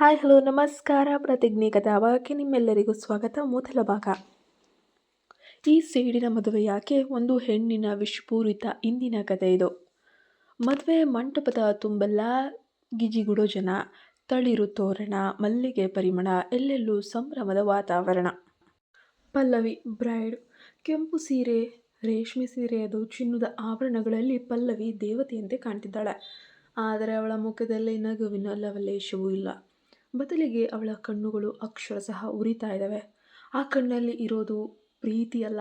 Hi, hello, ನಮಸ್ಕಾರ. ಪ್ರತಿಜ್ಞೆ ಕಥಾಭಾಗಕ್ಕೆ ನಿಮ್ಮೆಲ್ಲರಿಗೂ ಸ್ವಾಗತ. ಮೊದಲ ಭಾಗ. ಈ ಸೇಡಿನ ಮದುವೆ ಯಾಕೆ ಒಂದು ಹೆಣ್ಣಿನ ವಿಷಪೂರಿತ ಇಂದಿನ ಕಥೆ ಇದು. ಮದುವೆ ಮಂಟಪದ ತುಂಬೆಲ್ಲ ಗಿಜಿಗುಡೋ ಜನ, ತಳಿರು ತೋರಣ, ಮಲ್ಲಿಗೆ ಪರಿಮಳ, ಎಲ್ಲೆಲ್ಲೂ ಸಂಭ್ರಮದ ವಾತಾವರಣ. ಪಲ್ಲವಿ, ಬ್ರೈಡ್, ಕೆಂಪು ಸೀರೆ, ರೇಷ್ಮೆ ಸೀರೆ, ಅದು ಚಿನ್ನದ ಆಭರಣಗಳಲ್ಲಿ ಪಲ್ಲವಿ ದೇವತೆಯಂತೆ ಕಾಣ್ತಿದ್ದಾಳೆ. ಆದರೆ ಅವಳ ಮುಖದಲ್ಲಿ ನಗುವಿನ ಲವಲೇಶವೂ ಇಲ್ಲ. ಬದಲಿಗೆ ಅವಳ ಕಣ್ಣುಗಳು ಅಕ್ಷರಶಃ ಉರಿತಾ ಇದ್ದಾವೆ. ಆ ಕಣ್ಣಲ್ಲಿ ಇರೋದು ಪ್ರೀತಿಯಲ್ಲ,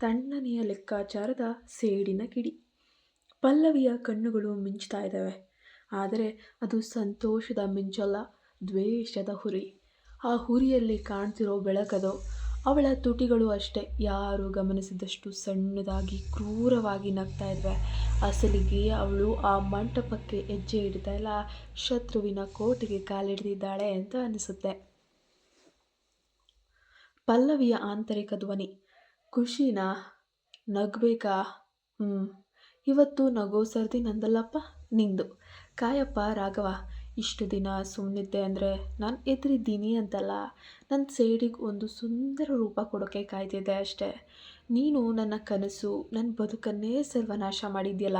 ತಣ್ಣನೆಯ ಲೆಕ್ಕಾಚಾರದ ಸೇಡಿನ ಕಿಡಿ. ಪಲ್ಲವಿಯ ಕಣ್ಣುಗಳು ಮಿಂಚ್ತಾ ಇದ್ದಾವೆ. ಆದರೆ ಅದು ಸಂತೋಷದ ಮಿಂಚಲ್ಲ, ದ್ವೇಷದ ಹುರಿ. ಆ ಹುರಿಯಲ್ಲಿ ಕಾಣ್ತಿರೋ ಬೆಳಕದು ಅವಳ ತುಟಿಗಳು ಅಷ್ಟೇ. ಯಾರು ಗಮನಿಸಿದಷ್ಟು ಸಣ್ಣದಾಗಿ ಕ್ರೂರವಾಗಿ ನಗ್ತಾ ಇದ್ವೆ. ಅಸಲಿಗೆ ಅವಳು ಆ ಮಂಟಪಕ್ಕೆ ಹೆಜ್ಜೆ ಇಡ್ತಾ ಇಲ್ಲ ಶತ್ರುವಿನ ಕೋಟೆಗೆ ಕಾಲಿಡ್ದಿದ್ದಾಳೆ ಅಂತ ಅನಿಸುತ್ತೆ. ಪಲ್ಲವಿಯ ಆಂತರಿಕ ಧ್ವನಿ. ಖುಷಿನ, ನಗ್ಬೇಕಾ? ಹ್ಞೂ ಇವತ್ತು ನಗೋ ಸರ್ದಿ ನಂದಲ್ಲಪ್ಪ? ನಿಂದು. ಕಾಯಪ್ಪ, ರಾಘವ ಇಷ್ಟು ದಿನ ಸುಮ್ಮನಿದ್ದೆ ಅಂದರೆ ನಾನು ಎದುರಿದ್ದೀನಿ ಅಂತಲ್ಲ. ನನ್ನ ಸೇಡಿಗೆ ಒಂದು ಸುಂದರ ರೂಪ ಕೊಡೋಕ್ಕೆ ಕಾಯ್ತಿದ್ದೆ ಅಷ್ಟೇ. ನೀನು ನನ್ನ ಕನಸು ನನ್ನ ಬದುಕನ್ನೇ ಸರ್ವನಾಶ ಮಾಡಿದ್ಯಲ್ಲ.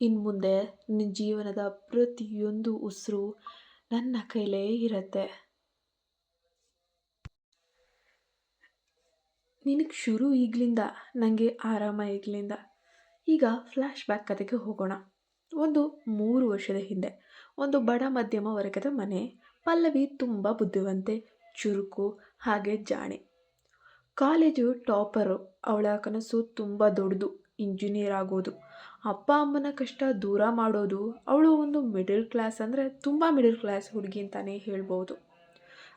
ಇನ್ನು ಮುಂದೆ ನಿನ್ನ ಜೀವನದ ಪ್ರತಿಯೊಂದು ಉಸಿರು ನನ್ನ ಕೈಲೇ ಇರುತ್ತೆ. ನಿನಗೆ ಶುರು ಈಗಲಿಂದ ನನಗೆ ಆರಾಮ ಈಗಲಿಂದ. ಈಗ ಫ್ಲ್ಯಾಶ್ ಬ್ಯಾಕ್ ಕತೆಗೆ ಹೋಗೋಣ. ಒಂದು ಮೂರು ವರ್ಷದ ಹಿಂದೆ. ಒಂದು ಬಡ ಮಧ್ಯಮ ವರ್ಗದ ಮನೆ. ಪಲ್ಲವಿ ತುಂಬ ಬುದ್ಧಿವಂತೆ, ಚುರುಕು, ಹಾಗೆ ಜಾಣೆ. College topper. ಅವಳ ಕನಸು ತುಂಬ ದೊಡ್ಡದು, ಇಂಜಿನಿಯರ್ ಆಗೋದು. ಅಪ್ಪ ಅಮ್ಮನ ಕಷ್ಟ ದೂರ ಮಾಡೋದು, ಅವಳು ಒಂದು ಮಿಡಲ್ ಕ್ಲಾಸ್ ಅಂದರೆ ತುಂಬ ಮಿಡಲ್ ಕ್ಲಾಸ್ ಹುಡುಗಿ ಅಂತಲೇ ಹೇಳ್ಬೋದು.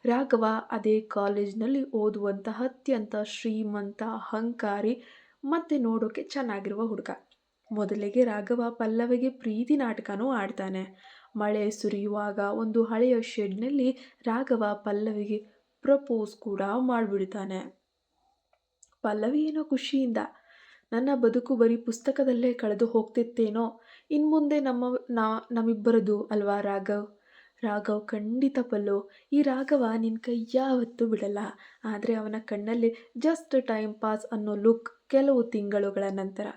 ರಾಘವ ಅದೇ ಕಾಲೇಜ್ನಲ್ಲಿ ಓದುವಂತಹ ಅತ್ಯಂತ ಶ್ರೀಮಂತ, ಅಹಂಕಾರಿ ಮತ್ತು ನೋಡೋಕೆ ಚೆನ್ನಾಗಿರುವ ಹುಡುಗ. ಮೊದಲಿಗೆ ರಾಘವ ಪಲ್ಲವಿಗೆ ಪ್ರೀತಿ ನಾಟಕನೂ ಆಡ್ತಾನೆ. ಮಳೆ ಸುರಿಯುವಾಗ ಒಂದು ಹಳೆಯ ಶೆಡ್ನಲ್ಲಿ ರಾಘವ ಪಲ್ಲವಿಗೆ ಪ್ರಪೋಸ್ ಕೂಡ ಮಾಡಿಬಿಡ್ತಾನೆ. ಪಲ್ಲವಿ ಏನೋ ಖುಷಿಯಿಂದ, ನನ್ನ ಬದುಕು ಬರೀ ಪುಸ್ತಕದಲ್ಲೇ ಕಳೆದು ಹೋಗ್ತಿತ್ತೇನೋ ಇನ್ನು ಮುಂದೆ ನಮ್ಮ, ನಾ, ನಮ್ಮಿಬ್ಬರದು ಅಲ್ವಾ ರಾಘವ್? ರಾಘವ್ ಖಂಡಿತ ಪಲ್ಲು, ಈ ರಾಘವ ನಿನ್ನ ಕೈ ಯಾವತ್ತೂ ಬಿಡಲ್ಲ, ಆದರೆ ಅವನ ಕಣ್ಣಲ್ಲಿ ಜಸ್ಟ್ ಟೈಮ್ ಪಾಸ್ ಅನ್ನೋ ಲುಕ್ ಕೆಲವು ತಿಂಗಳುಗಳ ನಂತರ.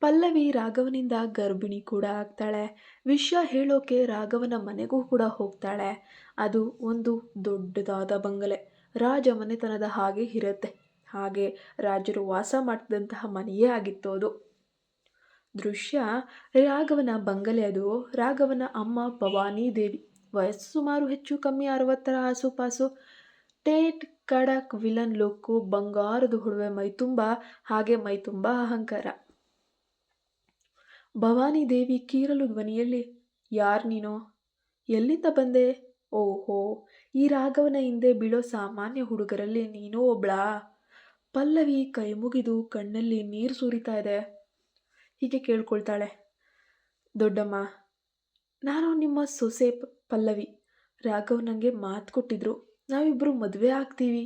ಪಲ್ಲವಿ ರಾಘವನಿಂದ ಗರ್ಭಿಣಿ ಕೂಡ ಆಗ್ತಾಳೆ. ವಿಷಯ ಹೇಳೋಕೆ ರಾಘವನ ಮನೆಗೂ ಕೂಡ ಹೋಗ್ತಾಳೆ. ಅದು ಒಂದು ದೊಡ್ಡದಾದ ಬಂಗಲೆ. ರಾಜ ಮನೆತನದ ಹಾಗೆ ಇರುತ್ತೆ. ಹಾಗೆ ರಾಜರು ವಾಸ ಮಾಡ್ತಿದ್ದಂತಹ ಮನೆಯೇ ಆಗಿತ್ತು ಅದು. ದೃಶ್ಯ, ರಾಘವನ ಬಂಗಲೆ ಅದು. ರಾಘವನ ಅಮ್ಮ ಭವಾನಿ ದೇವಿ. ವಯಸ್ಸು ಸುಮಾರು ಹೆಚ್ಚು ಕಮ್ಮಿ ಅರವತ್ತರ ಆಸುಪಾಸು. ಟೇಟ್ ಕಡಕ್ ವಿಲನ್ ಲುಕ್ಕು ಬಂಗಾರದ ಹುಡುವೆ ಮೈತುಂಬ, ಹಾಗೆ ಮೈತುಂಬ ಅಹಂಕಾರ. ಭವಾನಿ ದೇವಿ ಕೀರಲು ಧ್ವನಿಯಲ್ಲಿ, ಯಾರು ನೀನು? ಎಲ್ಲಿಂದ ಬಂದೆ? ಓಹೋ, ಈ ರಾಘವನ ಹಿಂದೆ ಬೀಳೋ ಸಾಮಾನ್ಯ ಹುಡುಗರಲ್ಲಿ ನೀನೂ ಒಬ್ಳಾ? ಪಲ್ಲವಿ ಕೈ ಮುಗಿದು ಕಣ್ಣಲ್ಲಿ ನೀರು ಸುರಿತಾ ಇದೆ. ಹೀಗೆ ಕೇಳ್ಕೊಳ್ತಾಳೆ. ದೊಡ್ಡಮ್ಮ, ನಾನು ನಿಮ್ಮ ಸೊಸೆ ಪಲ್ಲವಿ. ರಾಘವ್ ನನಗೆ ಮಾತು ಕೊಟ್ಟಿದ್ರು. ನಾವಿಬ್ಬರು ಮದುವೆ ಆಗ್ತೀವಿ.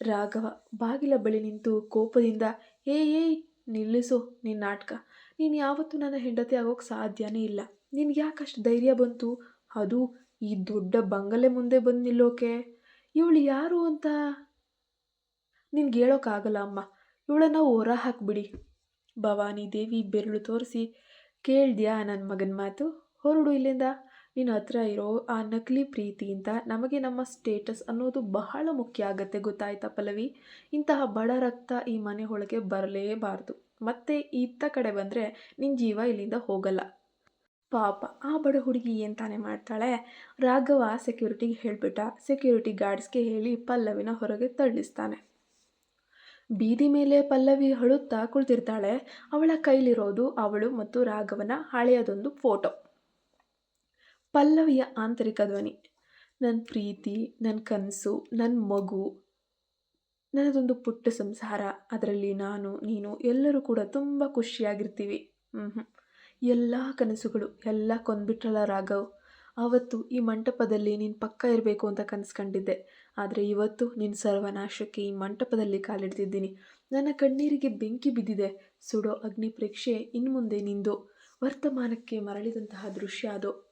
ರಾಘವ ಬಾಗಿಲ ಬಳಿ ನಿಂತು ಕೋಪದಿಂದ, ಏಯ್ ಏಯ್, ನಿಲ್ಲಿಸು ನಿನ್ನ ನಾಟಕ. ನೀನು ಯಾವತ್ತೂ ನನ್ನ ಹೆಂಡತಿ ಆಗೋಕ್ಕೆ ಸಾಧ್ಯನೇ ಇಲ್ಲ. ನಿನ್ಗೆ ಅಷ್ಟು ಧೈರ್ಯ ಬಂತು? ಅದು ಈ ದೊಡ್ಡ ಬಂಗಲೆ ಮುಂದೆ ಬಂದು ನಿಲ್ಲೋಕೆ. ಇವಳು ಯಾರು ಅಂತ? ನಿನ್ಗೆ ಹೇಳೋಕ್ಕಾಗಲ್ಲ ಅಮ್ಮ. ಇವಳನ್ನು ಹೊರ ಹಾಕ್ಬಿಡಿ. ಭವಾನಿ ದೇವಿ ಬೆರಳು ತೋರಿಸಿ, ಕೇಳ್ದ್ಯಾ ನನ್ನ ಮಗನ ಮಾತು? ಹೊರಡು ಇಲ್ಲಿಂದ. ನಿನ್ನ ಹತ್ರ ಇರೋ ಆ ನಕಲಿ ಪ್ರೀತಿಯಿಂದ ನಮಗೆ ನಮ್ಮ ಸ್ಟೇಟಸ್ ಅನ್ನೋದು ಬಹಳ ಮುಖ್ಯ ಆಗುತ್ತೆ ಗೊತ್ತಾಯ್ತಾ ಪಲ್ಲವಿ? ಇಂತಹ ಬಡ ರಕ್ತ ಈ ಮನೆ ಒಳಗೆ ಬರಲೇಬಾರ್ದು. ಮತ್ತೆ ಇತ್ತ ಕಡೆ ಬಂದರೆ ನಿನ್ನ ಜೀವ ಇಲ್ಲಿಂದ ಹೋಗಲ್ಲ. ಪಾಪ, ಆ ಬಡ ಹುಡುಗಿ ಏನು ತಾನೇ ಮಾಡ್ತಾಳೆ? ರಾಘವ ಸೆಕ್ಯೂರಿಟಿಗೆ ಹೇಳಿಬಿಟ್ಟ. ಸೆಕ್ಯೂರಿಟಿ ಗಾರ್ಡ್ಸ್ಗೆ ಹೇಳಿ ಪಲ್ಲವಿನ ಹೊರಗೆ ತಳ್ಳಿಸ್ತಾನೆ. ಬೀದಿ ಮೇಲೆ ಪಲ್ಲವಿ ಅಳುತ್ತಾ ಕುಳಿತಿರ್ತಾಳೆ. ಅವಳ ಕೈಲಿರೋದು ಅವಳು ಮತ್ತು ರಾಘವನ ಹಳೆಯದೊಂದು ಫೋಟೋ. ಪಲ್ಲವಿಯ ಆಂತರಿಕ ಧ್ವನಿ. ನನ್ನ ಪ್ರೀತಿ ನನ್ನ ಕನಸು ನನ್ನ ಮಗು ನನ್ನದೊಂದು ಪುಟ್ಟ ಸಂಸಾರ, ಅದರಲ್ಲಿ ನಾನು, ನೀನು ಎಲ್ಲರೂ ಕೂಡ ತುಂಬ ಖುಷಿಯಾಗಿರ್ತೀವಿ. ಹ್ಞೂ ಹ್ಞೂ ಎಲ್ಲ ಕನಸುಗಳು, ಎಲ್ಲ ಕೊಂದ್ಬಿಟ್ರಲ್ಲ ರಾಘವ್. ಆವತ್ತು ಈ ಮಂಟಪದಲ್ಲಿ ನೀನು ಪಕ್ಕ ಇರಬೇಕು ಅಂತ ಕನಸ್ಕೊಂಡಿದ್ದೆ. ಆದರೆ ಇವತ್ತು ನಿನ್ನ ಸರ್ವನಾಶಕ್ಕೆ ಈ ಮಂಟಪದಲ್ಲಿ ಕಾಲಿಡ್ತಿದ್ದೀನಿ. ನನ್ನ ಕಣ್ಣೀರಿಗೆ ಬೆಂಕಿ ಬಿದ್ದಿದೆ. ಸುಡೋ ಅಗ್ನಿ ಪರೀಕ್ಷೆ ಇನ್ನು ಮುಂದೆ ನಿಂದು. ವರ್ತಮಾನಕ್ಕೆ ಮರಳಿದಂತಹ ದೃಶ್ಯ ಅದು.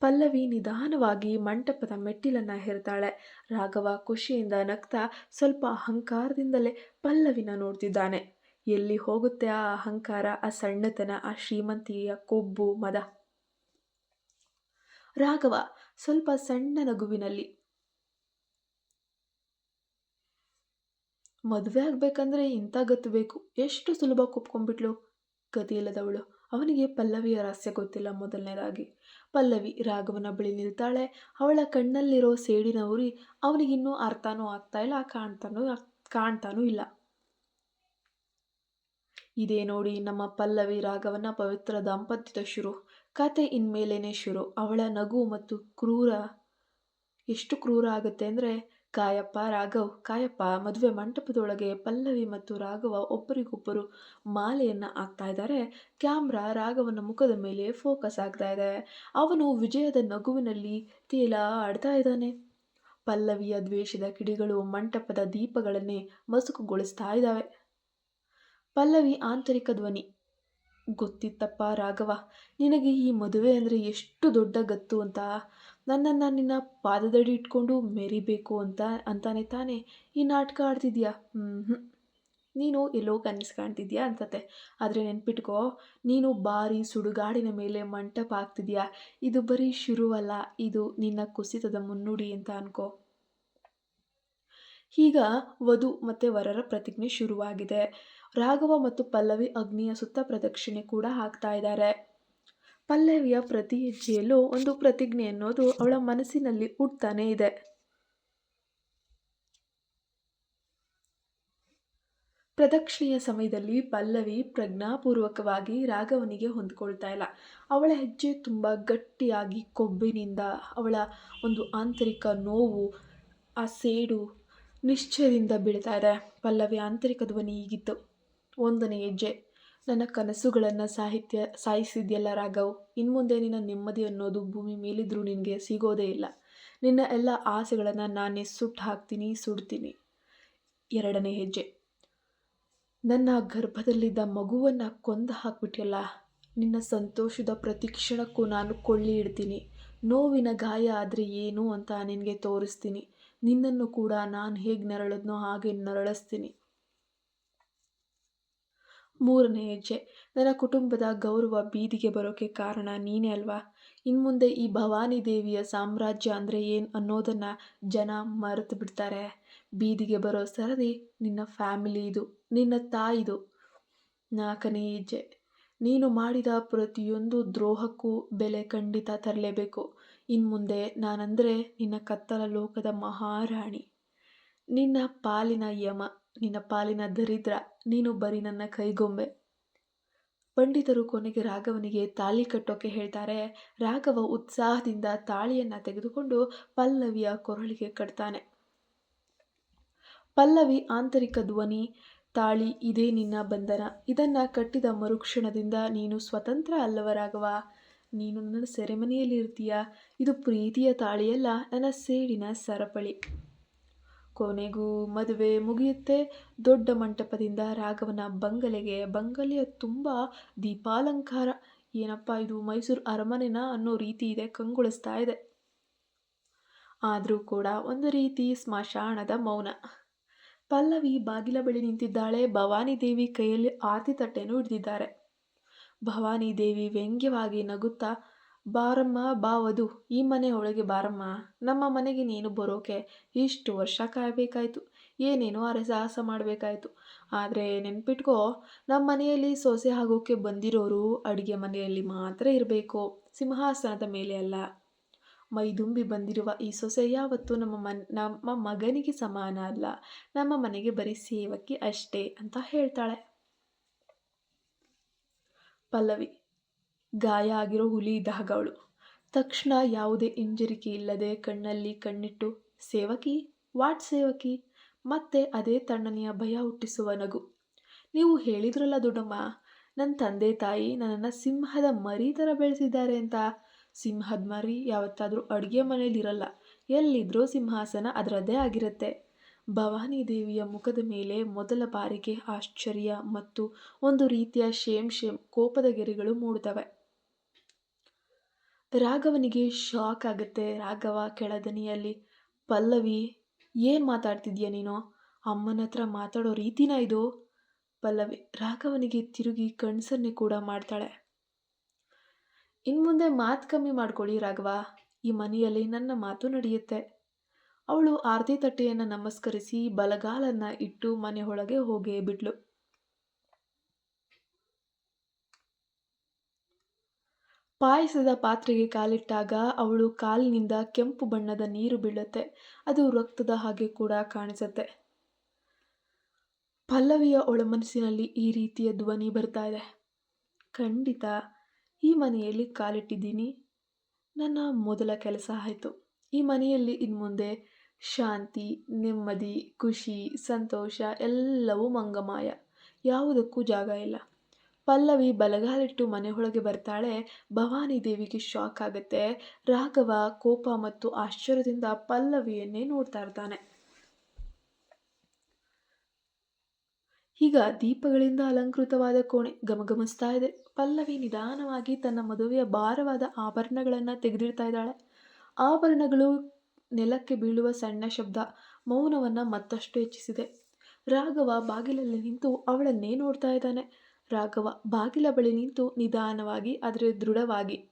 ಪಲ್ಲವಿ ನಿಧಾನವಾಗಿ ಮಂಟಪದ ಮೆಟ್ಟಿಲನ್ನ ಹೇರ್ತಾಳೆ ರಾಘವ ಖುಷಿಯಿಂದ ನಗ್ತಾ ಸ್ವಲ್ಪ ಅಹಂಕಾರದಿಂದಲೇ ಪಲ್ಲವಿನ ನೋಡ್ತಿದ್ದಾನೆ. ಎಲ್ಲಿ ಹೋಗುತ್ತೆ ಆ ಅಹಂಕಾರ, ಆ ಸಣ್ಣತನ, ಆ ಶ್ರೀಮಂತಿಯ ಕೊಬ್ಬು, ಮದ? ರಾಘವ ಸ್ವಲ್ಪ ಸಣ್ಣ ನಗುವಿನಲ್ಲಿ. ಮದುವೆ ಆಗ್ಬೇಕಂದ್ರೆ ಇಂಥ ಗತ್ತು ಬೇಕು. ಎಷ್ಟು ಸುಲಭ ಒಪ್ಕೊಂಡ್ಬಿಟ್ಲು ಗತಿಯಿಲ್ಲದವಳು ಅವನಿಗೆ ಪಲ್ಲವಿಯ ರಹಸ್ಯ ಗೊತ್ತಿಲ್ಲ ಮೊದಲನೇದಾಗಿ. ಪಲ್ಲವಿ ರಾಘವನ ಬಳಿ ನಿಲ್ತಾಳೆ. ಅವಳ ಕಣ್ಣಲ್ಲಿರೋ ಸೇಡಿನ ಉರಿ ಅವನಿಗಿನ್ನೂ ಅರ್ಥನೂ ಆಗ್ತಾ ಇಲ್ಲ, ಕಾಣ್ತಾನೂ ಕಾಣ್ತಾನೂ ಇಲ್ಲ. ಇದೇ ನೋಡಿ ನಮ್ಮ ಪಲ್ಲವಿ ರಾಘವನ ಪವಿತ್ರ ದಾಂಪತ್ಯದ ಶುರು. ಕತೆ ಇನ್ಮೇಲೇನೆ ಶುರು. ಅವಳ ನಗು ಮತ್ತು ಕ್ರೂರ, ಎಷ್ಟು ಕ್ರೂರ ಆಗುತ್ತೆ ಅಂದರೆ ಕಾಯಪ್ಪ, ರಾಘವ್, ಕಾಯಪ್ಪ, ಮದುವೆ ಮಂಟಪದೊಳಗೆ ಪಲ್ಲವಿ ಮತ್ತು ರಾಘವ ಒಬ್ಬರಿಗೊಬ್ಬರು ಮಾಲೆಯನ್ನು ಹಾಕ್ತಾ ಇದ್ದಾರೆ. ಕ್ಯಾಮ್ರಾ ರಾಘವನ ಮುಖದ ಮೇಲೆ ಫೋಕಸ್ ಆಗ್ತಾ ಇದೆ. ಅವನು ವಿಜಯದ ನಗುವಿನಲ್ಲಿ ತೇಲಾಡ್ತಾ ಇದ್ದಾನೆ. ಪಲ್ಲವಿಯ ದ್ವೇಷದ ಕಿಡಿಗಳು ಮಂಟಪದ ದೀಪಗಳನ್ನೇ ಮಸುಕುಗೊಳಿಸ್ತಾ ಇದ್ದಾವೆ. ಪಲ್ಲವಿ ಆಂತರಿಕ ಧ್ವನಿ. ಗೊತ್ತಿತ್ತಪ್ಪ ರಾಘವ, ನಿನಗೆ ಈ ಮದುವೆ ಅಂದರೆ ಎಷ್ಟು ದೊಡ್ಡ ಗತ್ತು ಅಂತ. ನನ್ನನ್ನು ನಿನ್ನ ಪಾದದಡಿ ಇಟ್ಕೊಂಡು ಮೆರಿಬೇಕು ಅಂತ, ಅಂತಾನೆ ತಾನೇ. ಈ ನಾಟಕ ಆಡ್ತಿದ್ಯಾ? ನೀನು ಎಲ್ಲೋ ಕನಸು ಕಾಣ್ತಿದ್ಯಾ ಅನ್ಸತ್ತೆ. ಆದರೆ ನೆನ್ಪಿಟ್ಕೋ, ನೀನು ಬಾರಿ ಸುಡುಗಾಡಿನ ಮೇಲೆ ಮಂಟಪ ಆಗ್ತಿದ್ಯಾ ಇದು ಬರೀ ಶುರುವಲ್ಲ, ಇದು ನಿನ್ನ ಕುಸಿತದ ಮುನ್ನುಡಿ ಅಂತ ಅನ್ಕೋ. ಈಗ ವಧು ಮತ್ತು ವರರ ಪ್ರತಿಜ್ಞೆ ಶುರುವಾಗಿದೆ. ರಾಘವ ಮತ್ತು ಪಲ್ಲವಿ ಅಗ್ನಿಯ ಸುತ್ತ ಪ್ರದಕ್ಷಿಣೆ ಕೂಡ ಹಾಕ್ತಾ ಇದ್ದಾರೆ. ಪಲ್ಲವಿಯ ಪ್ರತಿ ಹೆಜ್ಜೆಯಲ್ಲೂ ಒಂದು ಪ್ರತಿಜ್ಞೆ ಅನ್ನೋದು ಅವಳ ಮನಸ್ಸಿನಲ್ಲಿ ಹುಟ್ತಾನೇ ಇದೆ. ಪ್ರದಕ್ಷಿಣೆಯ ಸಮಯದಲ್ಲಿ ಪಲ್ಲವಿ ಪ್ರಜ್ಞಾಪೂರ್ವಕವಾಗಿ ರಾಘವನಿಗೆ ಹೊಂದ್ಕೊಳ್ತಾ ಇಲ್ಲ. ಅವಳ ಹೆಜ್ಜೆ ತುಂಬ ಗಟ್ಟಿಯಾಗಿ ಕೊಬ್ಬಿನಿಂದ ಅವಳ ಒಂದು ಆಂತರಿಕ ನೋವು, ಆ ಸೇಡು ನಿಶ್ಚಯದಿಂದ ಬೀಳ್ತಾ ಇದೆ. ಪಲ್ಲವಿ ಆಂತರಿಕ ಧ್ವನಿ ಈಗಿತ್ತು. ಒಂದನೇ ಹೆಜ್ಜೆ. ನನ್ನ ಕನಸುಗಳನ್ನು ಸಾಹಿತ್ಯ, ಸಾಯಿಸಿದ್ಯಲ್ಲ ರಾಘವ್? ಇನ್ನು ಮುಂದೆ ನಿನ್ನ ನೆಮ್ಮದಿ ಅನ್ನೋದು ಭೂಮಿ ಮೇಲಿದ್ರೂ ನಿನಗೆ ಸಿಗೋದೇ ಇಲ್ಲ. ನಿನ್ನ ಎಲ್ಲ ಆಸೆಗಳನ್ನು ನಾನೇ ಸುಟ್ಟು ಹಾಕ್ತೀನಿ, ಸುಡ್ತೀನಿ. ಎರಡನೇ ಹೆಜ್ಜೆ. ನನ್ನ ಗರ್ಭದಲ್ಲಿದ್ದ ಮಗುವನ್ನು ಕೊಂದು ಹಾಕ್ಬಿಟ್ಟಿಯಲ್ಲ ನಿನ್ನ ಸಂತೋಷದ ಪ್ರತಿ ಕ್ಷಣಕ್ಕೂ ನಾನು ಕೊಳ್ಳಿ ಇಡ್ತೀನಿ. ನೋವಿನ ಗಾಯ ಆದರೆ ಏನು ಅಂತ ನಿನಗೆ ತೋರಿಸ್ತೀನಿ. ನಿನ್ನನ್ನು ಕೂಡ ನಾನು ಹೇಗೆ ನರಳದ್ನೋ ಹಾಗೆ ನರಳಿಸ್ತೀನಿ. ಮೂರನೇ ಹೆಜ್ಜೆ. ನನ್ನ ಕುಟುಂಬದ ಗೌರವ ಬೀದಿಗೆ ಬರೋಕ್ಕೆ ಕಾರಣ ನೀನೇ ಅಲ್ವಾ? ಇನ್ನು ಮುಂದೆ ಈ ಭವಾನಿ ದೇವಿಯ ಸಾಮ್ರಾಜ್ಯ ಅಂದರೆ ಏನು ಅನ್ನೋದನ್ನು ಜನ ಮರೆತು ಬಿಡ್ತಾರೆ. ಬೀದಿಗೆ ಬರೋ ಸರದಿ ನಿನ್ನ ಫ್ಯಾಮಿಲಿ ಇದು, ನಿನ್ನ ತಾಯಿದು ನಾಲ್ಕನೇ ಹೆಜ್ಜೆ. ನೀನು ಮಾಡಿದ ಪ್ರತಿಯೊಂದು ದ್ರೋಹಕ್ಕೂ ಬೆಲೆ ಖಂಡಿತ ತರಲೇಬೇಕು. ಇನ್ನು ಮುಂದೆ ನಾನಂದರೆ ನಿನ್ನ ಕತ್ತಲ ಲೋಕದ ಮಹಾರಾಣಿ. ನಿನ್ನ ಪಾಲಿನ ಯಮ. ನಿನ್ನ ಪಾಲಿನ ದರಿದ್ರ, ನೀನು ಬರೀ ನನ್ನ ಕೈಗೊಂಬೆ. ಪಂಡಿತರು ಕೊನೆಗೆ ರಾಘವನಿಗೆ ತಾಳಿ ಕಟ್ಟೋಕೆ ಹೇಳ್ತಾರೆ, ರಾಘವ ಉತ್ಸಾಹದಿಂದ ತಾಳಿಯನ್ನು ತೆಗೆದುಕೊಂಡು ಪಲ್ಲವಿಯ ಕೊರಳಿಗೆ ಕಟ್ತಾನೆ. ಪಲ್ಲವಿ ಆಂತರಿಕ ಧ್ವನಿ, ತಾಳಿ ಇದೇ ನಿನ್ನ ಬಂಧನ, ಇದನ್ನ ಕಟ್ಟಿದ ಮರುಕ್ಷಣದಿಂದ ನೀನು ಸ್ವತಂತ್ರ ಅಲ್ಲವ ರಾಘವ. ನೀನು ನನ್ನ ಸೆರೆಮನೆಯಲ್ಲಿ ಇರ್ತೀಯ ಇದು ಪ್ರೀತಿಯ ತಾಳಿಯಲ್ಲ, ನನ್ನ ಸೇಡಿನ ಸರಪಳಿ. ಕೊನೆಗೂ ಮದುವೆ ಮುಗಿಯುತ್ತೆ. ದೊಡ್ಡ ಮಂಟಪದಿಂದ ರಾಘವನ ಬಂಗಲೆಗೆ. ಬಂಗಲೆಯ ತುಂಬ ದೀಪಾಲಂಕಾರ. ಏನಪ್ಪ ಇದು? ಮೈಸೂರು ಅರಮನೆನ ಅನ್ನೋ ರೀತಿ ಇದೆ, ಕಂಗೊಳಿಸ್ತಾ ಇದೆ. ಆದರೂ ಕೂಡ ಒಂದು ರೀತಿ ಸ್ಮಶಾನದ ಮೌನ. ಪಲ್ಲವಿ ಬಾಗಿಲ ಬಳಿ ನಿಂತಿದ್ದಾಳೆ. ಭವಾನಿ ದೇವಿ ಕೈಯಲ್ಲಿ ಆರತಿ ತಟ್ಟೆಯನ್ನು ಹಿಡಿದಿದ್ದಾರೆ. ಭವಾನಿ ದೇವಿ ವ್ಯಂಗ್ಯವಾಗಿ ನಗುತ್ತಾ ಬಾರಮ್ಮ, ಬಾ ವಧು, ಈ ಮನೆ ಒಳಗೆ ಬಾರಮ್ಮ. ನಮ್ಮ ಮನೆಗೆ ನೀನು ಬರೋಕೆ ಇಷ್ಟು ವರ್ಷ ಕಾಯಬೇಕಾಯ್ತು. ಏನೇನೋ ಅರೆ ಸಾಹಸ ಮಾಡಬೇಕಾಯ್ತು. ಆದರೆ ನೆನ್ಪಿಟ್ಕೋ ನಮ್ಮ ಮನೆಯಲ್ಲಿ ಸೊಸೆ ಆಗೋಕೆ ಬಂದಿರೋರು ಅಡುಗೆ ಮನೆಯಲ್ಲಿ ಮಾತ್ರ ಇರಬೇಕು. ಸಿಂಹಾಸನದ ಮೇಲೆ ಅಲ್ಲ. ಮೈದುಂಬಿ ಬಂದಿರುವ ಈ ಸೊಸೆ ಯಾವತ್ತೂ ನಮ್ಮ ಮನ್, ನಮ್ಮ ಮಗನಿಗೆ ಸಮಾನ ಅಲ್ಲ. ನಮ್ಮ ಮನೆಗೆ ಬರೀ ಸೇವಕಿ ಅಷ್ಟೇ ಅಂತ ಹೇಳ್ತಾಳೆ. ಪಲ್ಲವಿ ಗಾಯ ಆಗಿರೋ ಹುಲಿ ಅವಳು. ತಕ್ಷಣ ಯಾವುದೇ ಹಿಂಜರಿಕೆ ಇಲ್ಲದೆ ಕಣ್ಣಲ್ಲಿ ಕಣ್ಣಿಟ್ಟು, ಸೇವಕಿ? ವಾಟ್ ಸೇವಕಿ? ಮತ್ತೆ ಅದೇ ತಣ್ಣನೆಯ ಭಯ ಹುಟ್ಟಿಸುವ ನಗು. ನೀವು ಹೇಳಿದ್ರಲ್ಲ ದೊಡ್ಡಮ್ಮ ನನ್ನ ತಂದೆ ತಾಯಿ ನನ್ನನ್ನು ಸಿಂಹದ ಮರಿ ಥರ ಬೆಳೆಸಿದ್ದಾರೆ ಅಂತ. ಸಿಂಹದ ಮರಿ ಯಾವತ್ತಾದರೂ ಅಡುಗೆ ಮನೇಲಿರಲ್ಲ ಎಲ್ಲಿದ್ರೂ ಸಿಂಹಾಸನ ಅದರದ್ದೇ ಆಗಿರುತ್ತೆ. ಭವಾನಿ ದೇವಿಯ ಮುಖದ ಮೇಲೆ ಮೊದಲ ಬಾರಿಗೆ ಆಶ್ಚರ್ಯ ಮತ್ತು ಒಂದು ರೀತಿಯ ಶೇಮ್ ಶೇಮ್ ಕೋಪದ ಗೆರೆಗಳು ಮೂಡ್ತವೆ ರಾಘವನಿಗೆ ಶಾಕ್ ಆಗುತ್ತೆ. ರಾಘವ ಕೆಳದನಿಯಲ್ಲಿ, ಪಲ್ಲವಿ, ಏನು ಮಾತಾಡ್ತಿದ್ಯಾ ನೀನು? ಅಮ್ಮನ ಹತ್ರ ಮಾತಾಡೋ ರೀತಿನ ಇದು? ಪಲ್ಲವಿ, ರಾಘವನಿಗೆ ತಿರುಗಿ ಕಣ್ಸನ್ನೇ ಕೂಡ ಮಾಡ್ತಾಳೆ. ಇನ್ನು ಮುಂದೆ ಮಾತು ಕಮ್ಮಿ ಮಾಡ್ಕೊಳ್ಳಿ ರಾಘವ. ಈ ಮನೆಯಲ್ಲಿ ನನ್ನ ಮಾತು ನಡೆಯುತ್ತೆ. ಅವಳು ಆರತಿ ತಟ್ಟೆಯನ್ನು ನಮಸ್ಕರಿಸಿ ಬಲಗಾಲನ್ನು ಇಟ್ಟು ಮನೆ ಹೋಗೇ ಬಿಟ್ಲು. ಪಾಯಸದ ಪಾತ್ರೆಗೆ ಕಾಲಿಟ್ಟಾಗ ಅವಳು ಕಾಲಿನಿಂದ ಕೆಂಪು ಬಣ್ಣದ ನೀರು ಬೀಳುತ್ತೆ. ಅದು ರಕ್ತದ ಹಾಗೆ ಕೂಡ ಕಾಣಿಸುತ್ತೆ. ಪಲ್ಲವಿಯ ಒಳಮನಸ್ಸಿನಲ್ಲಿ ಈ ರೀತಿಯ ಧ್ವನಿ ಬರ್ತಾ ಇದೆ. ಖಂಡಿತ, ಈ ಮನೆಯಲ್ಲಿ ಕಾಲಿಟ್ಟಿದ್ದೀನಿ. ನನ್ನ ಮೊದಲ ಕೆಲಸ ಆಯಿತು. ಈ ಮನೆಯಲ್ಲಿ ಇನ್ನು ಮುಂದೆ ಶಾಂತಿ, ನೆಮ್ಮದಿ, ಖುಷಿ, ಸಂತೋಷ ಎಲ್ಲವೂ ಮಂಗಮಾಯ. ಯಾವುದಕ್ಕೂ ಜಾಗ ಇಲ್ಲ. ಪಲ್ಲವಿ ಬಲಗಾಲಿಟ್ಟು ಮನೆಯೊಳಗೆ ಬರ್ತಾಳೆ. ಭವಾನಿ ದೇವಿಗೆ ಶಾಕ್ ಆಗುತ್ತೆ. ರಾಘವ ಕೋಪ ಮತ್ತು ಆಶ್ಚರ್ಯದಿಂದ ಪಲ್ಲವಿಯನ್ನೇ ನೋಡ್ತಾ ಇರ್ತಾನೆ. ಈಗ ದೀಪಗಳಿಂದ ಅಲಂಕೃತವಾದ ಕೋಣೆ ಗಮಗಮಿಸ್ತಾ ಇದೆ. ಪಲ್ಲವಿ ನಿಧಾನವಾಗಿ ತನ್ನ ಮದುವೆಯ ಭಾರವಾದ ಆಭರಣಗಳನ್ನು ತೆಗೆದಿಡ್ತಾ ಇದ್ದಾಳೆ. ಆಭರಣಗಳು ನೆಲಕ್ಕೆ ಬೀಳುವ ಸಣ್ಣ ಶಬ್ದ ಮೌನವನ್ನು ಮತ್ತಷ್ಟು ಹೆಚ್ಚಿಸಿದೆ. ರಾಘವ ಬಾಗಿಲಲ್ಲಿ ನಿಂತು ಅವಳನ್ನೇ ನೋಡ್ತಾ ಇದ್ದಾನೆ. ರಾಘವ ಬಾಗಿಲ ಬಳಿ ನಿಂತು ನಿಧಾನವಾಗಿ ಆದರೆ ದೃಢವಾಗಿ,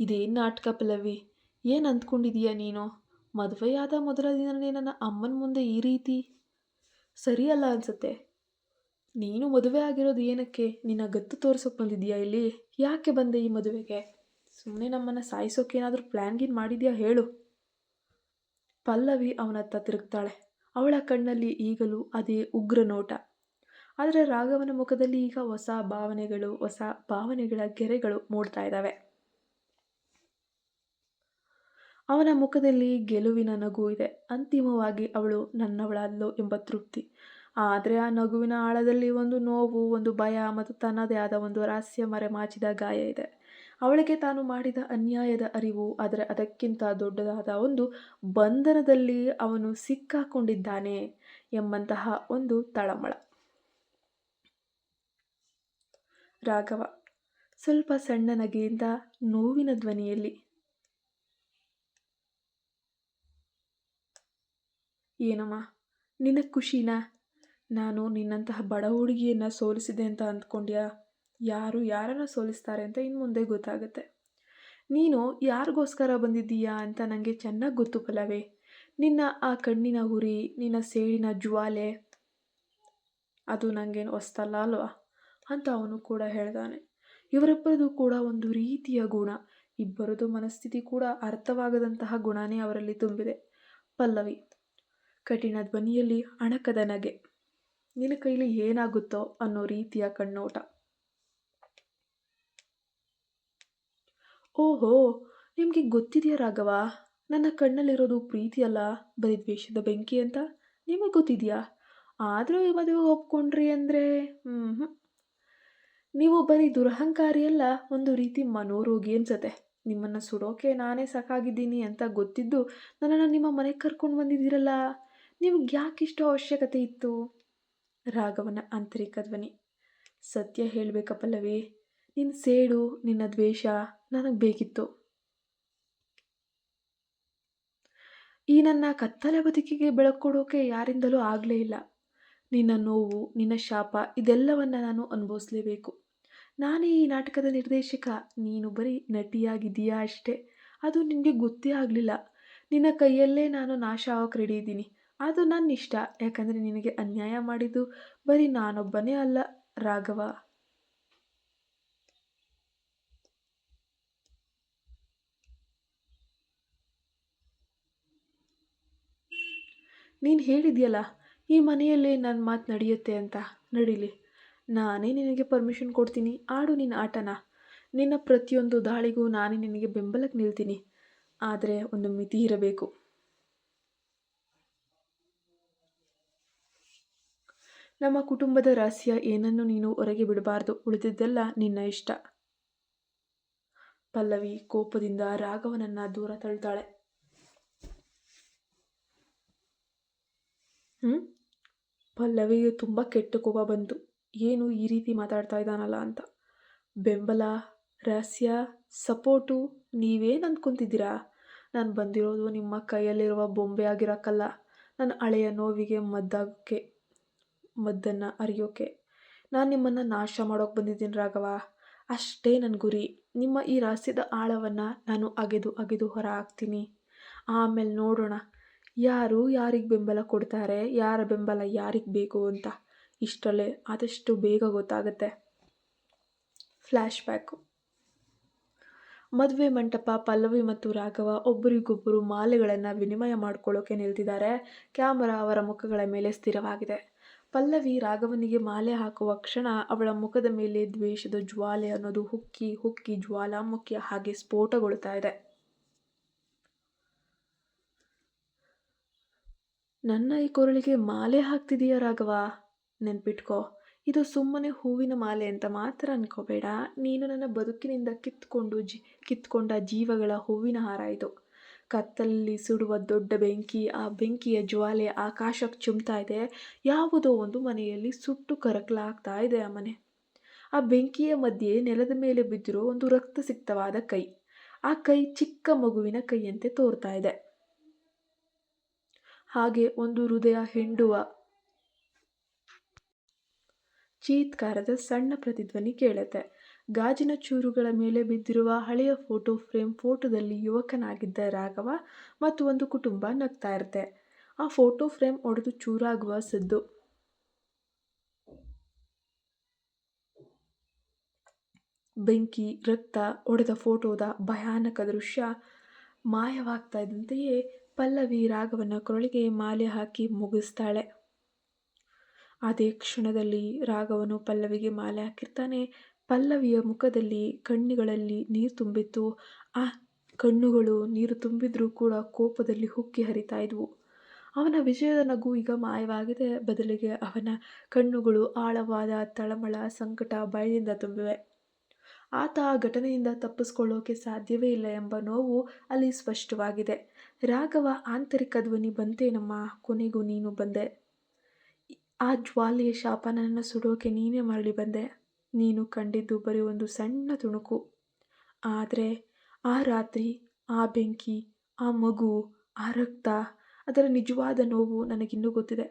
ಇದೇನು ನಾಟಕ ಪಲ್ಲವಿ? ಏನು ಅಂದ್ಕೊಂಡಿದೀಯ ನೀನು? ಮದುವೆಯಾದ ಮೊದಲ ದಿನನೇ ನನ್ನ ಅಮ್ಮನ ಮುಂದೆ ಈ ರೀತಿ? ಸರಿಯಲ್ಲ ಅನ್ಸುತ್ತೆ. ನೀನು ಮದುವೆ ಆಗಿರೋದು ಏನಕ್ಕೆ? ನಿನ್ನ ಗತ್ತು ತೋರಿಸೋಕೆ ಬಂದಿದ್ಯಾ ಇಲ್ಲಿ? ಯಾಕೆ ಬಂದೆ ಈ ಮದುವೆಗೆ? ಸುಮ್ಮನೆ ನಮ್ಮನ್ನು ಸಾಯಿಸೋಕೆ ಏನಾದರೂ ಪ್ಲಾನ್ ಗೀನ್ ಮಾಡಿದ್ಯಾ ಹೇಳು. ಪಲ್ಲವಿ ಅವನತ್ತ ತಿರುಗ್ತಾಳೆ. ಅವಳ ಕಣ್ಣಲ್ಲಿ ಈಗಲೂ ಅದೇ ಉಗ್ರ ನೋಟ. ಆದರೆ ರಾಘವನ ಮುಖದಲ್ಲಿ ಈಗ ಹೊಸ ಭಾವನೆಗಳು, ಹೊಸ ಭಾವನೆಗಳ ಗೆರೆಗಳು ಮೂಡ್ತಾ ಇದ್ದಾವೆ ಅವನ ಮುಖದಲ್ಲಿ ಗೆಲುವಿನ ನಗು ಇದೆ. ಅಂತಿಮವಾಗಿ ಅವಳು ನನ್ನವಳಲ್ಲೋ ಎಂಬ ತೃಪ್ತಿ. ಆದರೆ ಆ ನಗುವಿನ ಆಳದಲ್ಲಿ ಒಂದು ನೋವು, ಒಂದು ಭಯ ಮತ್ತು ತನ್ನದೇ ಆದ ಒಂದು ರಹಸ್ಯ ಮರೆಮಾಚಿದ ಗಾಯ ಇದೆ. ಅವಳಿಗೆ ತಾನು ಮಾಡಿದ ಅನ್ಯಾಯದ ಅರಿವು, ಆದರೆ ಅದಕ್ಕಿಂತ ದೊಡ್ಡದಾದ ಒಂದು ಬಂಧನದಲ್ಲಿ ಅವನು ಸಿಕ್ಕಾಕೊಂಡಿದ್ದಾನೆ ಎಂಬಂತಹ ಒಂದು ತಳಮಳ. ರಾಘವ. ಸ್ವಲ್ಪ ಸಣ್ಣ ನಗೆಯಿಂದ ನೋವಿನ ಧ್ವನಿಯಲ್ಲಿ, ಏನಮ್ಮ, ನಿನ್ನ ಖುಷಿನಾ? ನಾನು ನಿನ್ನಂತಹ ಬಡ ಹುಡುಗಿಯನ್ನು ಸೋಲಿಸಿದೆ ಅಂತ ಅಂದ್ಕೊಂಡ್ಯಾ? ಯಾರು ಯಾರನ್ನು ಸೋಲಿಸ್ತಾರೆ ಅಂತ ಇನ್ನು ಮುಂದೆ ಗೊತ್ತಾಗುತ್ತೆ. ನೀನು ಯಾರಿಗೋಸ್ಕರ ಬಂದಿದ್ದೀಯಾ ಅಂತ ನನಗೆ ಚೆನ್ನಾಗಿ ಗೊತ್ತು ಪಲ್ಲವೇ ನಿನ್ನ ಆ ಕಣ್ಣಿನ ಹುರಿ, ನಿನ್ನ ಸೇಡಿನ ಜ್ವಾಲೆ, ಅದು ನನಗೇನು ಹೊಸ್ತಲ್ಲ ಅಲ್ವಾ? ಅಂತ ಅವನು ಕೂಡ ಹೇಳ್ತಾನೆ. ಇವರಿಬ್ಬರದು ಕೂಡ ಒಂದು ರೀತಿಯ ಗುಣ. ಇಬ್ಬರದು ಮನಸ್ಥಿತಿ ಕೂಡ ಅರ್ಥವಾಗದಂತಹ ಗುಣನೇ ಅವರಲ್ಲಿ ತುಂಬಿದೆ. ಪಲ್ಲವಿ, ಕಠಿಣ ಧ್ವನಿಯಲ್ಲಿ ಅಣಕದ ನಗೆ. ನಿನ್ನ ಕೈಲಿ ಏನಾಗುತ್ತೋ ಅನ್ನೋ ರೀತಿಯ ಕಣ್ಣೋಟ. ಓಹೋ, ನಿಮಗೆ ಗೊತ್ತಿದೆಯಾ ರಾಘವ? ನನ್ನ ಕಣ್ಣಲ್ಲಿರೋದು ಪ್ರೀತಿಯಲ್ಲ ಬರೀ ದ್ವೇಷದ ಬೆಂಕಿ ಅಂತ? ನಿಮಗೆ ಗೊತ್ತಿದೆಯಾ? ಆದರೂ ಮದುವೆ ಒಪ್ಕೊಂಡ್ರಿ ಅಂದರೆ ಹ್ಞೂ ನೀವು ಬರೀ ದುರಹಂಕಾರಿ ಅಲ್ಲ, ಒಂದು ರೀತಿ ಮನೋರೋಗಿ ಅನ್ಸತ್ತೆ ನಿಮ್ಮನ್ನು ಸುಡೋಕೆ ನಾನೇ ಸಾಕಾಗಿದ್ದೀನಿ ಅಂತ ಗೊತ್ತಿದ್ದು ನನ್ನನ್ನು ನಿಮ್ಮ ಮನೆಗೆ ಕರ್ಕೊಂಡು ಬಂದಿದ್ದೀರಲ್ಲ? ನಿಮ್ಗೆ ಯಾಕಿಷ್ಟು ಅವಶ್ಯಕತೆ ಇತ್ತು? ರಾಘವನ ಆಂತರಿಕ ಧ್ವನಿ. ಸತ್ಯ ಹೇಳಬೇಕಪ್ಪಲ್ಲವೇ ನಿನ್ನ ಸೇಡು, ನಿನ್ನ ದ್ವೇಷ ನನಗೆ ಬೇಕಿತ್ತು. ಈ ನನ್ನ ಕತ್ತಲೆ ಬದುಕಿಗೆ ಬೆಳಕು ಕೊಡೋಕೆ ಯಾರಿಂದಲೂ ಆಗಲೇ ಇಲ್ಲ. ನಿನ್ನ ನೋವು, ನಿನ್ನ ಶಾಪ, ಇದೆಲ್ಲವನ್ನು ನಾನು ಅನುಭವಿಸ್ಲೇಬೇಕು. ನಾನೇ ಈ ನಾಟಕದ ನಿರ್ದೇಶಕ. ನೀನು ಬರೀ ನಟಿಯಾಗಿದ್ದೀಯಾ ಅಷ್ಟೇ. ಅದು ನಿನಗೆ ಗೊತ್ತೇ ಆಗಲಿಲ್ಲ. ನಿನ್ನ ಕೈಯಲ್ಲೇ ನಾನು ನಾಶ ಆಗೋಕೆ ರೆಡಿ ಇದ್ದೀನಿ. ಅದು ನನ್ನ ಇಷ್ಟ ಯಾಕಂದರೆ ನಿನಗೆ ಅನ್ಯಾಯ ಮಾಡಿದ್ದು ಬರೀ ನಾನೊಬ್ಬನೇ ಅಲ್ಲ, ರಾಘವ. ನೀನು ಹೇಳಿದ್ಯಲ್ಲ, ಈ ಮನೆಯಲ್ಲಿ ನನ್ನ ಮಾತು ನಡೆಯುತ್ತೆ ಅಂತ. ನಡೀಲಿ. ನಾನೇ ನಿನಗೆ ಪರ್ಮಿಷನ್ ಕೊಡ್ತೀನಿ. ಆಡು ನಿನ್ನ ಆಟನ. ನಿನ್ನ ಪ್ರತಿಯೊಂದು ದಾಳಿಗೂ ನಾನೇ ನಿನಗೆ ಬೆಂಬಲಕ್ಕೆ ನಿಲ್ತೀನಿ. ಆದರೆ ಒಂದು ಮಿತಿ ಇರಬೇಕು. ನಮ್ಮ ಕುಟುಂಬದ ರಹಸ್ಯ ಏನನ್ನು ನೀನು ಹೊರಗೆ ಬಿಡಬಾರ್ದು. ಉಳಿದಿದ್ದೆಲ್ಲ ನಿನ್ನ ಇಷ್ಟ. ಪಲ್ಲವಿ ಕೋಪದಿಂದ ರಾಘವನನ್ನ ದೂರ ತಳ್ತಾಳೆ. ಹ್ಞೂ ಪಲ್ಲವಿಗೆ ತುಂಬ ಕೆಟ್ಟ ಕೋಪ ಬಂತು. ಏನು ಈ ರೀತಿ ಮಾತಾಡ್ತಾ ಇದ್ದಾನಲ್ಲ ಅಂತ. ಬೆಂಬಲ, ರಹಸ್ಯ, ಸಪೋರ್ಟು ನೀವೇನು ಅಂದ್ಕೊತಿದ್ದೀರಾ? ನಾನು ಬಂದಿರೋದು ನಿಮ್ಮ ಕೈಯಲ್ಲಿರುವ ಬೊಂಬೆ ಆಗಿರೋಕ್ಕಲ್ಲ. ನನ್ನ ಹಳೆಯ ನೋವಿಗೆ ಮದ್ದಾಗೋಕ್ಕೆ ಮದ್ದನ್ನು ಅರಿಯೋಕ್ಕೆ ನಾನು ನಿಮ್ಮನ್ನು ನಾಶ ಮಾಡೋಕ್ಕೆ ಬಂದಿದ್ದೀನಿ ರಾಘವ. ಅಷ್ಟೇ ನನ್ನ ಗುರಿ. ನಿಮ್ಮ ಈ ರಹಸ್ಯದ ಆಳವನ್ನು ನಾನು ಅಗೆದು ಅಗೆದು ಹೊರ ಹಾಕ್ತೀನಿ. ಆಮೇಲೆ ನೋಡೋಣ. ಯಾರು ಯಾರಿಗೆ ಬೆಂಬಲ ಕೊಡ್ತಾರೆ, ಯಾರ ಬೆಂಬಲ ಯಾರಿಗೆ ಬೇಕು ಅಂತ. ಇಷ್ಟರಲ್ಲೇ ಆದಷ್ಟು ಬೇಗ ಗೊತ್ತಾಗುತ್ತೆ. ಫ್ಲ್ಯಾಶ್ ಬ್ಯಾಕು ಮದುವೆ ಮಂಟಪ, ಪಲ್ಲವಿ ಮತ್ತು ರಾಘವ ಒಬ್ಬರಿಗೊಬ್ಬರು ಮಾಲೆಗಳನ್ನು ವಿನಿಮಯ ಮಾಡಿಕೊಳ್ಳೋಕೆ ನಿಲ್ತಿದ್ದಾರೆ. ಕ್ಯಾಮರಾ ಅವರ ಮುಖಗಳ ಮೇಲೆ ಸ್ಥಿರವಾಗಿದೆ. ಪಲ್ಲವಿ ರಾಘವನಿಗೆ ಮಾಲೆ ಹಾಕುವ ಕ್ಷಣ ಅವಳ ಮುಖದ ಮೇಲೆ ದ್ವೇಷದ ಜ್ವಾಲೆ ಅನ್ನೋದು ಹುಕ್ಕಿ ಹುಕ್ಕಿ ಜ್ವಾಲಾಮುಖಿಯ ಹಾಗೆ ಸ್ಫೋಟಗೊಳ್ತಾ ಇದೆ. ನನ್ನ ಈ ಕೊರಳಿಗೆ ಮಾಲೆ ಹಾಕ್ತಿದೀಯ ರಾಘವ? ನೆನ್ಪಿಟ್ಕೋ. ಇದು ಸುಮ್ಮನೆ ಹೂವಿನ ಮಾಲೆ ಅಂತ ಮಾತ್ರ ಅನ್ಕೋಬೇಡ. ನೀನು ನನ್ನ ಬದುಕಿನಿಂದ ಕಿತ್ಕೊಂಡು ಜಿ, ಕಿತ್ಕೊಂಡ ಜೀವಗಳ ಹೂವಿನ ಹಾರ ಇದು ಕತ್ತಲಲ್ಲಿ ಸುಡುವ ದೊಡ್ಡ ಬೆಂಕಿ, ಆ ಬೆಂಕಿಯ ಜ್ವಾಲೆ ಆಕಾಶಕ್ಕೆ ಚುಮ್ತಾ ಇದೆ. ಯಾವುದೋ ಒಂದು ಮನೆಯಲ್ಲಿ ಸುಟ್ಟು ಕರಕಲಾಗ್ತಾ ಇದೆ ಆ ಮನೆ. ಆ ಬೆಂಕಿಯ ಮಧ್ಯೆ ನೆಲದ ಮೇಲೆ ಬಿದ್ದಿರೋ ಒಂದು ರಕ್ತಸಿಕ್ತವಾದ ಕೈ. ಆ ಕೈ ಚಿಕ್ಕ ಮಗುವಿನ ಕೈಯಂತೆ ತೋರ್ತಾ ಇದೆ. ಹಾಗೆ ಒಂದು ಹೃದಯ ಹಿಂಡುವ ಚೀತ್ಕಾರದ ಸಣ್ಣ ಪ್ರತಿಧ್ವನಿ ಕೇಳತೆ ಗಾಜಿನ ಚೂರುಗಳ ಮೇಲೆ ಬಿದ್ದಿರುವ ಹಳೆಯ ಫೋಟೋ ಫ್ರೇಮ್ ಫೋಟೋದಲ್ಲಿ ಯುವಕನಾಗಿದ್ದ ರಾಘವ ಮತ್ತು ಒಂದು ಕುಟುಂಬ ನಗ್ತಾ ಇರುತ್ತೆ. ಆ ಫೋಟೋ ಫ್ರೇಮ್ ಒಡೆದು ಚೂರಾಗುವ ಸದ್ದು. ಬೆಂಕಿ, ರಕ್ತ, ಒಡೆದ ಫೋಟೋದ ಭಯಾನಕ ದೃಶ್ಯ ಮಾಯವಾಗ್ತಾ ಇದ್ದಂತೆಯೇ ಪಲ್ಲವಿ ರಾಘವನ ಕೊರಳಿಗೆ ಮಾಲೆ ಹಾಕಿ ಮುಗಿಸ್ತಾಳೆ. ಅದೇ ಕ್ಷಣದಲ್ಲಿ ರಾಘವನು ಪಲ್ಲವಿಗೆ ಮಾಲೆ ಹಾಕಿರ್ತಾನೆ. ಪಲ್ಲವಿಯ ಮುಖದಲ್ಲಿ ಕಣ್ಣುಗಳಲ್ಲಿ ನೀರು ತುಂಬಿತ್ತು. ಆ ಕಣ್ಣುಗಳು ನೀರು ತುಂಬಿದ್ರೂ ಕೂಡ ಕೋಪದಲ್ಲಿ ಹುಕ್ಕಿ ಹರಿತಾ ಇದ್ವು. ಅವನ ವಿಜಯದ ನಗು ಈಗ ಮಾಯವಾಗಿದೆ ಬದಲಿಗೆ ಅವನ ಕಣ್ಣುಗಳು ಆಳವಾದ ತಳಮಳ ಸಂಕಟ ಭಯದಿಂದ ತುಂಬಿವೆ. ಆತ ಆ ಘಟನೆಯಿಂದ ತಪ್ಪಿಸ್ಕೊಳ್ಳೋಕೆ ಸಾಧ್ಯವೇ ಇಲ್ಲ ಎಂಬ ನೋವು ಅಲ್ಲಿ ಸ್ಪಷ್ಟವಾಗಿದೆ. ರಾಘವ ಆಂತರಿಕ ಧ್ವನಿ ಬಂತೇನಮ್ಮ ಕೊನೆಗೂ ನೀನು ಬಂದೆ. ಆ ಜ್ವಾಲೆಯ ಶಾಪ ನನ್ನನ್ನು ಸುಡೋಕೆ ನೀನೇ ಮರಳಿ ಬಂದೆ. ನೀನು ಕಂಡಿದ್ದು ಬರೀ ಒಂದು ಸಣ್ಣ ತುಣುಕು. ಆದರೆ ಆ ರಾತ್ರಿ, ಆ ಬೆಂಕಿ, ಆ ಮಗು, ಆ ರಕ್ತ, ಅದರ ನಿಜವಾದ ನೋವು ನನಗಿನ್ನೂ ಗೊತ್ತಿದೆ.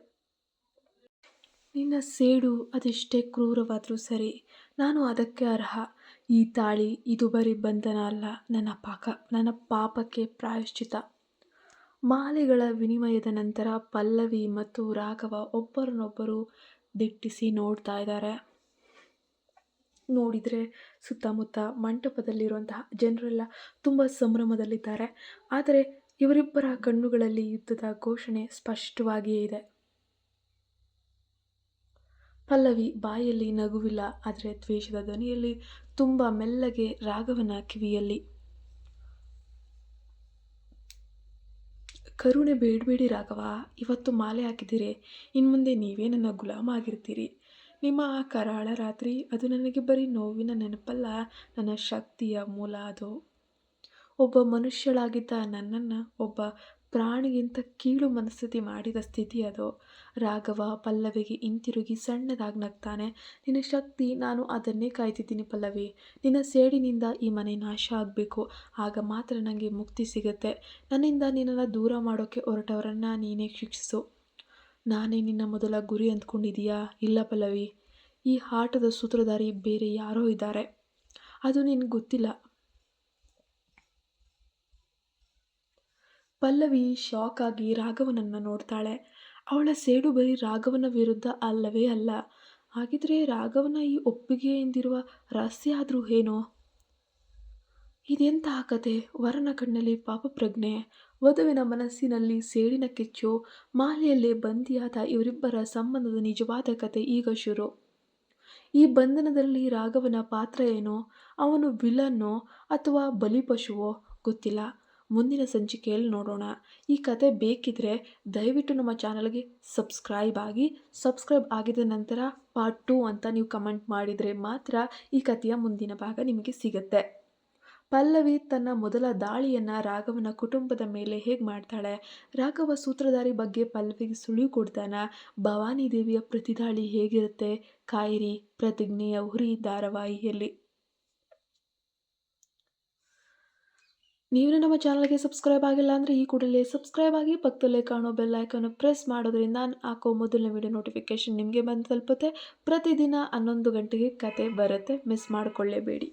ನಿನ್ನ ಸೇಡು ಅದೆಷ್ಟೇ ಕ್ರೂರವಾದರೂ ಸರಿ, ನಾನು ಅದಕ್ಕೆ ಅರ್ಹ. ಈ ತಾಳಿ ಇದು ಬರೀ ಬಂಧನ ಅಲ್ಲ, ನನ್ನ ಪಾಕ, ನನ್ನ ಪಾಪಕ್ಕೆ ಪ್ರಾಯಶ್ಚಿತ. ಮಾಲೆಗಳ ವಿನಿಮಯದ ನಂತರ ಪಲ್ಲವಿ ಮತ್ತು ರಾಘವ ಒಬ್ಬರನ್ನೊಬ್ಬರು ದಿಟ್ಟಿಸಿ ನೋಡ್ತಾ ಇದ್ದಾರೆ. ನೋಡಿದರೆ ಸುತ್ತಮುತ್ತ ಮಂಟಪದಲ್ಲಿರುವಂತಹ ಜನರೆಲ್ಲ ತುಂಬ ಸಂಭ್ರಮದಲ್ಲಿದ್ದಾರೆ. ಆದರೆ ಇವರಿಬ್ಬರ ಕಣ್ಣುಗಳಲ್ಲಿ ಯುದ್ಧದ ಘೋಷಣೆ ಸ್ಪಷ್ಟವಾಗಿಯೇ ಇದೆ. ಪಲ್ಲವಿ ಬಾಯಲ್ಲಿ ನಗುವಿಲ್ಲ, ಆದರೆ ದ್ವೇಷದ ಧ್ವನಿಯಲ್ಲಿ ತುಂಬ ಮೆಲ್ಲಗೆ ರಾಘವನ ಕಿವಿಯಲ್ಲಿ ಕರುಣೆ ಬೇಡಬೇಡಿ ರಾಘವ, ಇವತ್ತು ಮಾಲೆ ಹಾಕಿದ್ದೀರಿ. ಇನ್ನು ಮುಂದೆ ನೀವೇ ನನ್ನ ಗುಲಾಮ ಆಗಿರ್ತೀರಿ. ನಿಮ್ಮ ಆ ಕರಾಳ ರಾತ್ರಿ, ಅದು ನನಗೆ ಬರೀ ನೋವಿನ ನೆನಪಲ್ಲ, ನನ್ನ ಶಕ್ತಿಯ ಮೂಲ ಅದು. ಒಬ್ಬ ಮನುಷ್ಯಳಾಗಿದ್ದ ನನ್ನನ್ನು, ಒಬ್ಬ ಪ್ರಾಣಿಗಿಂತ ಕೀಳು ಮನಸ್ಥಿತಿ ಮಾಡಿದ ಸ್ಥಿತಿ ಅದು. ರಾಘವ ಪಲ್ಲವಿಗೆ ಹಿಂತಿರುಗಿ ಸಣ್ಣದಾಗಿ ನಗ್ತಾನೆ. ನಿನ್ನ ಶಕ್ತಿ, ನಾನು ಅದನ್ನೇ ಕಾಯ್ತಿದ್ದೀನಿ ಪಲ್ಲವಿ. ನಿನ್ನ ಸೇಡಿನಿಂದ ಈ ಮನೆ ನಾಶ ಆಗಬೇಕು. ಆಗ ಮಾತ್ರ ನನಗೆ ಮುಕ್ತಿ ಸಿಗುತ್ತೆ. ನನ್ನಿಂದ ನಿನ್ನನ್ನು ದೂರ ಮಾಡೋಕ್ಕೆ ಹೊರಟವರನ್ನು ನೀನೇ ಶಿಕ್ಷಿಸು. ನಾನೇ ನಿನ್ನ ಮೊದಲ ಗುರಿ ಅಂದ್ಕೊಂಡಿದೀಯಾ? ಇಲ್ಲ ಪಲ್ಲವಿ. ಈ ಆಟದ ಸೂತ್ರಧಾರಿ ಬೇರೆ ಯಾರೋ ಇದ್ದಾರೆ. ಅದು ನಿನಗೆ ಗೊತ್ತಿಲ್ಲ. ಪಲ್ಲವಿ ಶಾಕ್ ಆಗಿ ರಾಘವನನ್ನು ನೋಡ್ತಾಳೆ. ಅವಳ ಸೇಡು ಬರೀ ರಾಘವನ ವಿರುದ್ಧ ಅಲ್ಲವೇ ಅಲ್ಲ. ಹಾಗಿದ್ರೆ ರಾಘವನ ಈ ಒಪ್ಪಿಗೆಯಿಂದಿರುವ ರಹಸ್ಯ ಆದರೂ ಏನೋ? ಇದೆಂತಹ ಕತೆ? ವರನ ಕಣ್ಣಲ್ಲಿ ಪಾಪಪ್ರಜ್ಞೆ ವಧುವಿನ ಮನಸ್ಸಿನಲ್ಲಿ ಸೇಡಿನ ಕಿಚ್ಚು. ಮಾಲೆಯಲ್ಲೇ ಬಂದಿಯಾದ ಇವರಿಬ್ಬರ ಸಂಬಂಧದ ನಿಜವಾದ ಕತೆ ಈಗ ಶುರು. ಈ ಬಂಧನದಲ್ಲಿ ರಾಘವನ ಪಾತ್ರ ಏನೋ? ಅವನು ವಿಲನ್ನೋ ಅಥವಾ ಬಲಿಪಶುವೋ? ಗೊತ್ತಿಲ್ಲ. ಮುಂದಿನ ಸಂಚಿಕೆಯಲ್ಲಿ ನೋಡೋಣ. ಈ ಕತೆ ಬೇಕಿದ್ರೆ ದಯವಿಟ್ಟು ನಮ್ಮ ಚಾನಲ್ಗೆ ಸಬ್ಸ್ಕ್ರೈಬ್ ಆಗಿ, ಸಬ್ಸ್ಕ್ರೈಬ್ ಆಗಿದ ನಂತರ ಪಾರ್ಟ್ ಟೂ ಅಂತ ನೀವು ಕಮೆಂಟ್ ಮಾಡಿದರೆ ಮಾತ್ರ ಈ ಕಥೆಯ ಮುಂದಿನ ಭಾಗ ನಿಮಗೆ ಸಿಗುತ್ತೆ. ಪಲ್ಲವಿ ತನ್ನ ಮೊದಲ ದಾಳಿಯನ್ನು ರಾಘವನ ಕುಟುಂಬದ ಮೇಲೆ ಹೇಗೆ ಮಾಡ್ತಾಳೆ? ರಾಘವ ಸೂತ್ರಧಾರಿ ಬಗ್ಗೆ ಪಲ್ಲವಿಗೆ ಸುಳಿವು ಕೊಡ್ತಾನ? ಭವಾನಿ ದೇವಿಯ ಪ್ರತಿದಾಳಿ ಹೇಗಿರುತ್ತೆ? ಕಾಯಿರಿ, ಪ್ರತಿಜ್ಞೆಯ ಉರಿ ಧಾರಾವಾಹಿಯಲ್ಲಿ. ನೀವು ನಮ್ಮ ಚಾನಲ್ಗೆ ಸಬ್ಸ್ಕ್ರೈಬ್ ಆಗಿಲ್ಲ ಅಂದರೆ ಈ ಕೂಡಲೇ ಸಬ್ಸ್ಕ್ರೈಬ್ ಆಗಿ ಪಕ್ಕದಲ್ಲೇ ಕಾಣೋ ಬೆಲ್ ಐಕನ್ನು ಪ್ರೆಸ್ ಮಾಡೋದ್ರಿಂದ ನಾನು ಹಾಕೋ ಮೊದಲನೇ ವಿಡಿಯೋ ನೋಟಿಫಿಕೇಷನ್ ನಿಮಗೆ ಬಂದು ತಲುಪುತ್ತೆ. ಪ್ರತಿದಿನ ಹನ್ನೊಂದು ಗಂಟೆಗೆ ಕತೆ ಬರುತ್ತೆ. ಮಿಸ್ ಮಾಡಿಕೊಳ್ಳೇಬೇಡಿ.